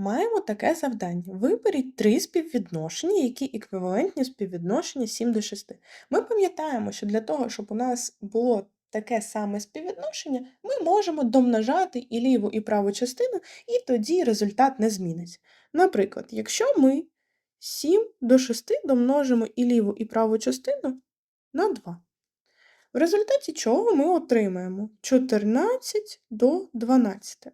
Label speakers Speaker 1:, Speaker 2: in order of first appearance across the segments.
Speaker 1: Маємо таке завдання. Виберіть три співвідношення, які еквівалентні співвідношення 7 до 6. Ми пам'ятаємо, що для того, щоб у нас було таке саме співвідношення, ми можемо домножати і ліву, і праву частину, і тоді результат не зміниться. Наприклад, якщо ми 7 до 6 домножимо і ліву, і праву частину на 2. В результаті чого ми отримаємо 14 до 12.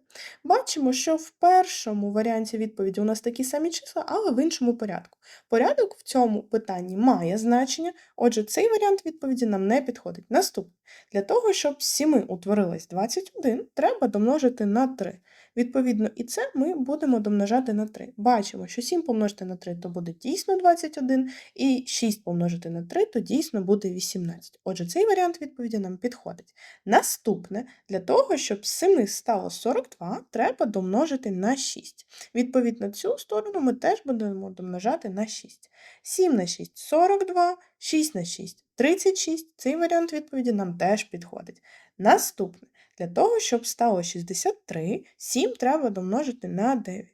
Speaker 1: Бачимо, що в першому варіанті відповіді у нас такі самі числа, але в іншому порядку. Порядок в цьому питанні має значення, отже, цей варіант відповіді нам не підходить. Наступне. Для того, щоб з 7 утворилось 21, треба домножити на 3. Відповідно, і це ми будемо домножати на 3. Бачимо, що 7 помножити на 3 то буде дійсно 21, і 6 помножити на 3 то дійсно буде 18. Отже, цей варіант відповіді нам підходить. Наступне, для того, щоб з 7 стало 42, треба домножити на 6. Відповідно, цю сторону ми теж будемо домножати на 6. 7 на 6 42, 6 на 6 36. Цей варіант відповіді нам теж підходить. Наступне, для того, щоб стало 63, 7 треба домножити на 9.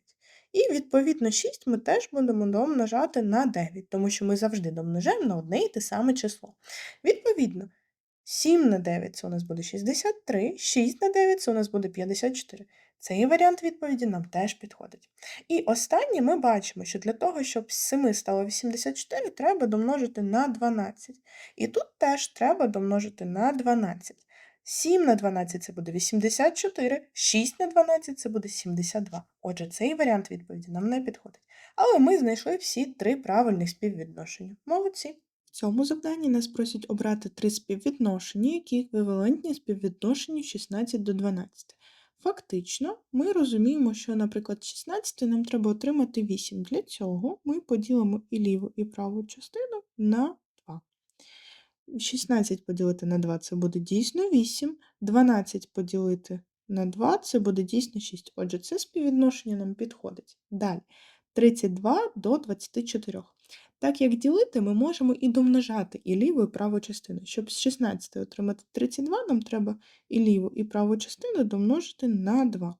Speaker 1: І, відповідно, 6 ми теж будемо домножати на 9, тому що ми завжди домножаємо на одне і те саме число. Відповідно, 7 на 9 це у нас буде 63, 6 на 9 це у нас буде 54. Цей варіант відповіді нам теж підходить. І останнє ми бачимо, що для того, щоб з 7 стало 84, треба домножити на 12. І тут теж треба домножити на 12. 7 на 12 це буде 84, 6 на 12 це буде 72. Отже, цей варіант відповіді нам не підходить. Але ми знайшли всі три правильних співвідношення. Молодці! Цьому завданні нас просять обрати три співвідношення, які еквівалентні співвідношенню 16 до 12. Фактично, ми розуміємо, що, наприклад, 16 нам треба отримати 8. Для цього ми поділимо і ліву, і праву частину на 2. 16 поділити на 2 це буде дійсно 8, 12 поділити на 2 це буде дійсно 6. Отже, це співвідношення нам підходить. Далі 32 до 24. Так як ділити, ми можемо і домножати і ліву, і праву частину. Щоб з 16 отримати 32, нам треба і ліву, і праву частину домножити на 2.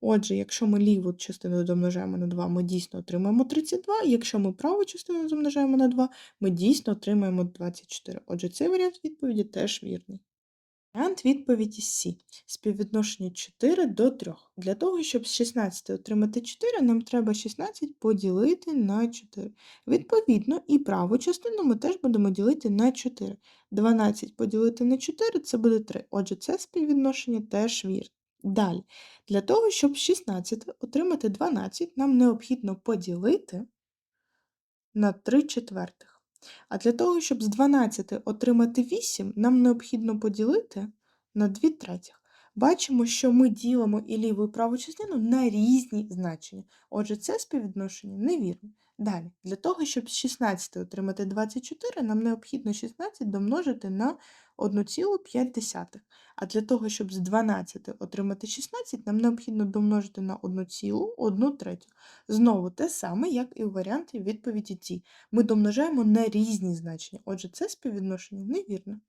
Speaker 1: Отже, якщо ми ліву частину домножаємо на 2, ми дійсно отримаємо 32, якщо ми праву частину домножаємо на 2, ми дійсно отримаємо 24. Отже, цей варіант відповіді теж вірний. Варіант відповіді С. Співвідношення 4 до 3. Для того, щоб з 16 отримати 4, нам треба 16 поділити на 4. Відповідно, і праву частину ми теж будемо ділити на 4. 12 поділити на 4 це буде 3. Отже, це співвідношення теж вірне. Далі, для того, щоб з 16 отримати 12, нам необхідно поділити на 3 четвертих. А для того, щоб з 12 отримати 8, нам необхідно поділити на 2 третіх. Бачимо, що ми ділимо і ліву і праву частину на різні значення. Отже, це співвідношення невірне. Далі, для того, щоб з 16 отримати 24, нам необхідно 16 домножити на 1,5. А для того, щоб з 12 отримати 16, нам необхідно домножити на 1,1 третю. Знову те саме, як і у варіанті відповіді Ті. Ми домножаємо на різні значення. Отже, це співвідношення невірне.